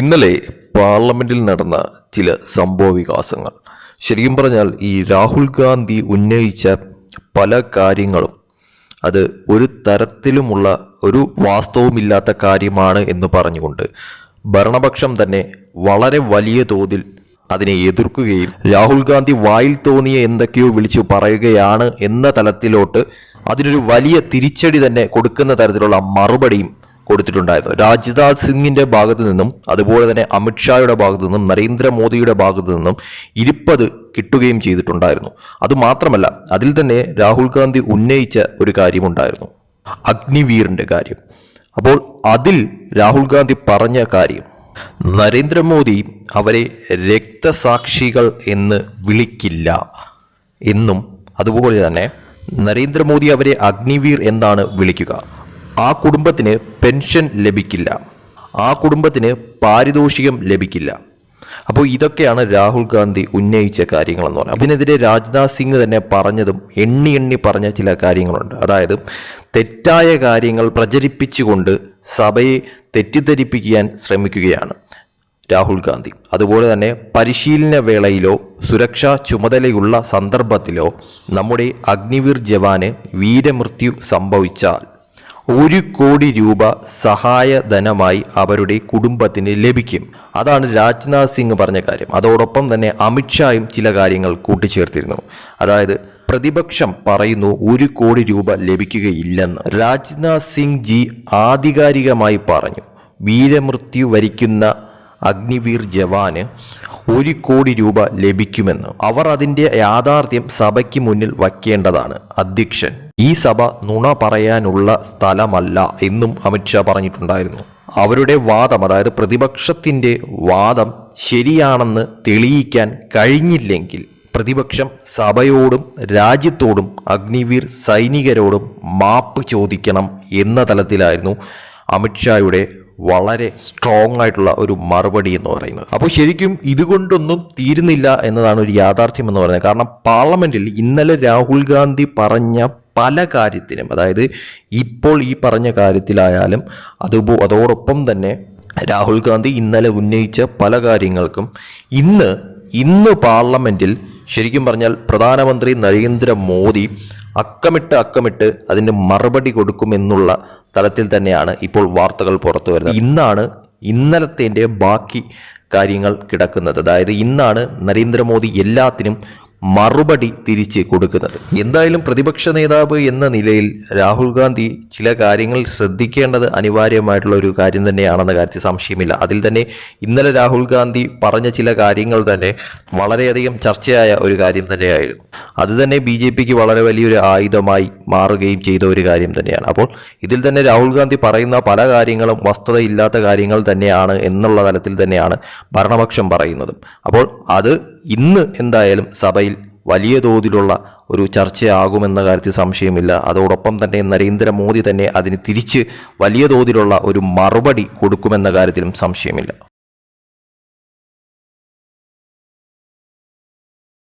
ഇന്നലെ പാർലമെന്റിൽ നടന്ന ചില സംഭവ വികാസങ്ങൾ. ശരിക്കും പറഞ്ഞാൽ ഈ രാഹുൽ ഗാന്ധി ഉന്നയിച്ച പല കാര്യങ്ങളും അത് ഒരു തരത്തിലുമുള്ള ഒരു വാസ്തവുമില്ലാത്ത കാര്യമാണ് എന്ന് പറഞ്ഞുകൊണ്ട് ഭരണപക്ഷം തന്നെ വളരെ വലിയ തോതിൽ അതിനെ എതിർക്കുകയും രാഹുൽ ഗാന്ധി വായിൽ തോന്നിയ എന്തൊക്കെയോ വിളിച്ചു പറയുകയാണ് എന്ന തലത്തിലോട്ട് അതിനൊരു വലിയ തിരിച്ചടി തന്നെ കൊടുക്കുന്ന തരത്തിലുള്ള മറുപടിയും കൊടുത്തിട്ടുണ്ടായിരുന്നു. രാജ്നാഥ് സിംഗിന്റെ ഭാഗത്തു നിന്നും അതുപോലെ തന്നെ അമിത്ഷായുടെ ഭാഗത്തു നിന്നും നരേന്ദ്രമോദിയുടെ ഭാഗത്തു നിന്നും ഇരിപ്പത് കിട്ടുകയും ചെയ്തിട്ടുണ്ടായിരുന്നു. അതുമാത്രമല്ല അതിൽ തന്നെ രാഹുൽ ഗാന്ധി ഉന്നയിച്ച ഒരു കാര്യമുണ്ടായിരുന്നു. അഗ്നിവീറിന്റെ കാര്യം. അപ്പോൾ അതിൽ രാഹുൽ ഗാന്ധി പറഞ്ഞ കാര്യം നരേന്ദ്രമോദി അവരെ രക്തസാക്ഷികൾ എന്ന് വിളിക്കില്ല എന്നും അതുപോലെ തന്നെ നരേന്ദ്രമോദി അവരെ അഗ്നിവീർ എന്നാണ് വിളിക്കുക. ആ കുടുംബത്തിന് പെൻഷൻ ലഭിക്കില്ല. ആ കുടുംബത്തിന് പാരിതോഷികം ലഭിക്കില്ല. അപ്പോൾ ഇതൊക്കെയാണ് രാഹുൽ ഗാന്ധി ഉന്നയിച്ച കാര്യങ്ങളെന്ന് പറഞ്ഞാൽ. അതിനെതിരെ രാജ്നാഥ് സിംഗ് തന്നെ പറഞ്ഞതും എണ്ണി എണ്ണി പറഞ്ഞ ചില കാര്യങ്ങളുണ്ട്. അതായത് തെറ്റായ കാര്യങ്ങൾ പ്രചരിപ്പിച്ചുകൊണ്ട് സഭയെ തെറ്റിദ്ധരിപ്പിക്കാൻ ശ്രമിക്കുകയാണ് രാഹുൽ ഗാന്ധി. അതുപോലെ തന്നെ പരിശീലന വേളയിലോ സുരക്ഷാ ചുമതലയുള്ള സന്ദർഭത്തിലോ നമ്മുടെ അഗ്നിവീർ ജവാന് വീരമൃത്യു സംഭവിച്ചാൽ ഒരു കോടി രൂപ സഹായധനമായി അവരുടെ കുടുംബത്തിന് ലഭിക്കും. അതാണ് രാജ്നാഥ് സിംഗ് പറഞ്ഞ കാര്യം. അതോടൊപ്പം തന്നെ അമിത്ഷായും ചില കാര്യങ്ങൾ കൂട്ടിച്ചേർത്തിരുന്നു. അതായത് പ്രതിപക്ഷം പറയുന്നു ഒരു കോടി രൂപ ലഭിക്കുകയില്ലെന്ന്. രാജ്നാഥ് സിംഗ് ജി ആധികാരികമായി പറഞ്ഞു. വീരമൃത്യു വരിക്കുന്ന അഗ്നിവീർ ജവാന് ഒരു കോടി രൂപ ലഭിക്കുമെന്ന്. അവർ അതിന്റെ യാഥാർത്ഥ്യം സഭയ്ക്ക് മുന്നിൽ വയ്ക്കേണ്ടതാണ്. അധ്യക്ഷൻ ഈ സഭ നുണ പറയാനുള്ള സ്ഥലമല്ല എന്നും അമിത്ഷാ പറഞ്ഞിട്ടുണ്ടായിരുന്നു. അവരുടെ വാദം അതായത് പ്രതിപക്ഷത്തിന്റെ വാദം ശരിയാണെന്ന് തെളിയിക്കാൻ കഴിഞ്ഞില്ലെങ്കിൽ പ്രതിപക്ഷം സഭയോടും രാജ്യത്തോടും അഗ്നിവീർ സൈനികരോടും മാപ്പ് ചോദിക്കണം എന്ന തലത്തിലായിരുന്നു അമിത്ഷായുടെ വളരെ സ്ട്രോങ് ആയിട്ടുള്ള ഒരു മറുപടി എന്ന് പറയുന്നത്. അപ്പോൾ ശരിക്കും ഇതുകൊണ്ടൊന്നും തീരുന്നില്ല എന്നതാണ് ഒരു യാഥാർത്ഥ്യം എന്ന് പറയുന്നത്. കാരണം പാർലമെന്റിൽ ഇന്നലെ രാഹുൽ ഗാന്ധി പറഞ്ഞ പല കാര്യത്തിനും അതായത് ഇപ്പോൾ ഈ പറഞ്ഞ കാര്യത്തിലായാലും അത് അതോടൊപ്പം തന്നെ രാഹുൽ ഗാന്ധി ഇന്നലെ ഉന്നയിച്ച പല കാര്യങ്ങൾക്കും ഇന്ന് ഇന്ന് പാർലമെന്റിൽ ശരിക്കും പറഞ്ഞാൽ പ്രധാനമന്ത്രി നരേന്ദ്രമോദി അക്കമിട്ട് അക്കമിട്ട് അതിന് മറുപടി കൊടുക്കുമെന്നുള്ള തലത്തിൽ തന്നെയാണ് ഇപ്പോൾ വാർത്തകൾ പുറത്തു വരുന്നത്. ഇന്നാണ് ഇന്നലത്തേന്റെ ബാക്കി കാര്യങ്ങൾ കിടക്കുന്നത്. അതായത് ഇന്നാണ് നരേന്ദ്രമോദി എല്ലാത്തിനും മറുപടി തിരിച്ച് കൊടുക്കുന്നത്. എന്തായാലും പ്രതിപക്ഷ നേതാവ് എന്ന നിലയിൽ രാഹുൽ ഗാന്ധി ചില കാര്യങ്ങൾ ശ്രദ്ധിക്കേണ്ടത് അനിവാര്യമായിട്ടുള്ള ഒരു കാര്യം തന്നെയാണെന്ന കാര്യത്തിൽ സംശയമില്ല. അതിൽ തന്നെ ഇന്നലെ രാഹുൽ ഗാന്ധി പറഞ്ഞ ചില കാര്യങ്ങൾ തന്നെ വളരെയധികം ചർച്ചയായ ഒരു കാര്യം തന്നെയായിരുന്നു. അത് തന്നെ ബി ജെ പിക്ക് വളരെ വലിയൊരു ആയുധമായി മാറുകയും ചെയ്ത ഒരു കാര്യം തന്നെയാണ്. അപ്പോൾ ഇതിൽ തന്നെ രാഹുൽ ഗാന്ധി പറയുന്ന പല കാര്യങ്ങളും വസ്തുതയില്ലാത്ത കാര്യങ്ങൾ തന്നെയാണ് എന്നുള്ള തലത്തിൽ തന്നെയാണ് ഭരണപക്ഷം പറയുന്നത്. അപ്പോൾ അത് ഇന്ന് എന്തായാലും സഭയിൽ വലിയ തോതിലുള്ള ഒരു ചർച്ചയാകുമെന്ന കാര്യത്തിൽ സംശയമില്ല. അതോടൊപ്പം തന്നെ നരേന്ദ്രമോദി തന്നെ അതിന് തിരിച്ച് വലിയ തോതിലുള്ള ഒരു മറുപടി കൊടുക്കുമെന്ന കാര്യത്തിലും സംശയമില്ല.